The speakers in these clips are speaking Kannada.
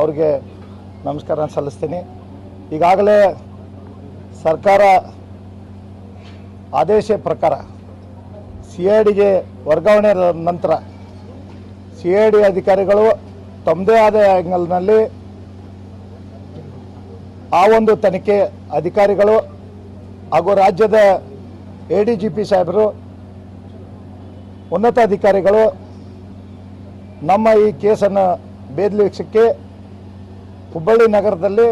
ಅವ್ರಿಗೆ ನಮಸ್ಕಾರ ಸಲ್ಲಿಸ್ತೀನಿ. ಈಗಾಗಲೇ ಸರ್ಕಾರ ಆದೇಶ ಪ್ರಕಾರ ಸಿ ಐ ಡಿಗೆ ವರ್ಗಾವಣೆ ನಂತರ ಸಿ ಐ ಡಿ ಅಧಿಕಾರಿಗಳು ತಮ್ಮದೇ ಆದ ಆ್ಯಂಗಲ್ನಲ್ಲಿ ಆ ಒಂದು ತನಿಖೆ ಅಧಿಕಾರಿಗಳು ಹಾಗೂ ರಾಜ್ಯದ ಎ ಡಿ ಜಿ ಪಿ ಸಾಹೇಬರು, ಉನ್ನತ ಅಧಿಕಾರಿಗಳು ನಮ್ಮ ಈ ಕೇಸನ್ನು ಬೇದಲಿಸಕ್ಕೆ ಹುಬ್ಬಳ್ಳಿ ನಗರದಲ್ಲಿ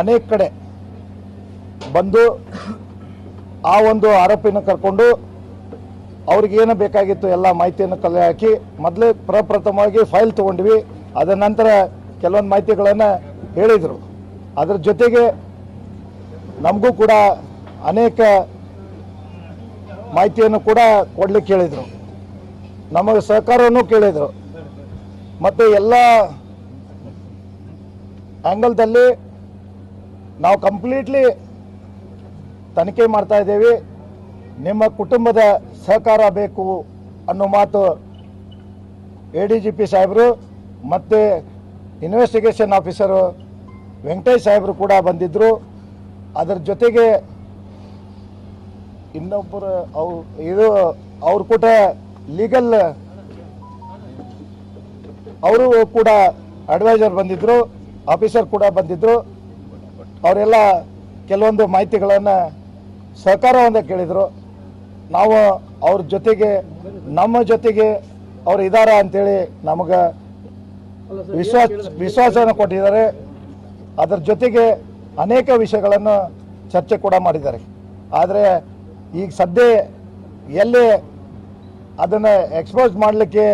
ಅನೇಕ ಕಡೆ ಬಂದು ಆ ಒಂದು ಆರೋಪಿನ ಕರ್ಕೊಂಡು ಅವ್ರಿಗೆ ಏನು ಬೇಕಾಗಿತ್ತು ಎಲ್ಲ ಮಾಹಿತಿಯನ್ನು ಕಲೆ ಹಾಕಿ ಮೊದಲೇ ಪ್ರಪ್ರಥಮವಾಗಿ ಫೈಲ್ ತೊಗೊಂಡ್ವಿ. ಅದ ನಂತರ ಕೆಲವೊಂದು ಮಾಹಿತಿಗಳನ್ನು ಹೇಳಿದರು. ಅದರ ಜೊತೆಗೆ ನಮಗೂ ಕೂಡ ಅನೇಕ ಮಾಹಿತಿಯನ್ನು ಕೂಡ ಕೊಡ್ಲಿಕ್ಕೆ ಹೇಳಿದರು. ನಮಗೆ ಸಹಕಾರವನ್ನು ಕೇಳಿದರು. ಮತ್ತು ಎಲ್ಲ ಆ್ಯಂಗಲ್ದಲ್ಲಿ ನಾವು ಕಂಪ್ಲೀಟ್ಲಿ ತನಿಖೆ ಮಾಡ್ತಾ ಇದ್ದೇವೆ. ನಿಮ್ಮ ಕುಟುಂಬದ ಸಹಕಾರ ಬೇಕು ಅನ್ನೋ ಮಾತು ಎ ಡಿ ಜಿ ಪಿ ಸಾಹೇಬರು ಮತ್ತು ಇನ್ವೆಸ್ಟಿಗೇಷನ್ ಆಫೀಸರು ವೆಂಕಟೇಶ್ ಸಾಹೇಬರು ಕೂಡ ಬಂದಿದ್ದರು ಅದರ ಜೊತೆಗೆ ಇನ್ನೊಬ್ಬರು ಅವ್ರು ಇದು ಅವ್ರು ಕೂಡ ಲೀಗಲ್ ಅವರು ಕೂಡ ಅಡ್ವೈಸರ್ ಬಂದಿದ್ದರು ಆಫೀಸರ್ ಕೂಡ ಬಂದಿದ್ದರು ಅವರೆಲ್ಲ ಕೆಲವೊಂದು ಮಾಹಿತಿಗಳನ್ನು ಸಹಕಾರವನ್ನು ಕೇಳಿದರು. ನಾವು ಅವ್ರ ಜೊತೆಗೆ, ನಮ್ಮ ಜೊತೆಗೆ ಅವ್ರು ಇದ್ದಾರ ಅಂತೇಳಿ ನಮಗೆ ವಿಶ್ವಾಸ, ವಿಶ್ವಾಸವನ್ನು ಕೊಟ್ಟಿದ್ದಾರೆ. ಅದರ ಜೊತೆಗೆ ಅನೇಕ ವಿಷಯಗಳನ್ನು ಚರ್ಚೆ ಕೂಡ ಮಾಡಿದ್ದಾರೆ. ಆದರೆ ಈಗ ಸದ್ಯ ಎಲ್ಲಿ ಅದನ್ನು ಎಕ್ಸ್ಪೋಸ್ ಮಾಡಲಿಕ್ಕೆ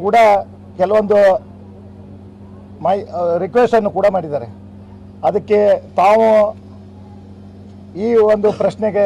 ಕೂಡ ಕೆಲವೊಂದು ಮೈ ರಿಕ್ವೆಸ್ಟನ್ನು ಕೂಡ ಮಾಡಿದ್ದಾರೆ. ಅದಕ್ಕೆ ತಾವು ಈ ಒಂದು ಪ್ರಶ್ನೆಗೆ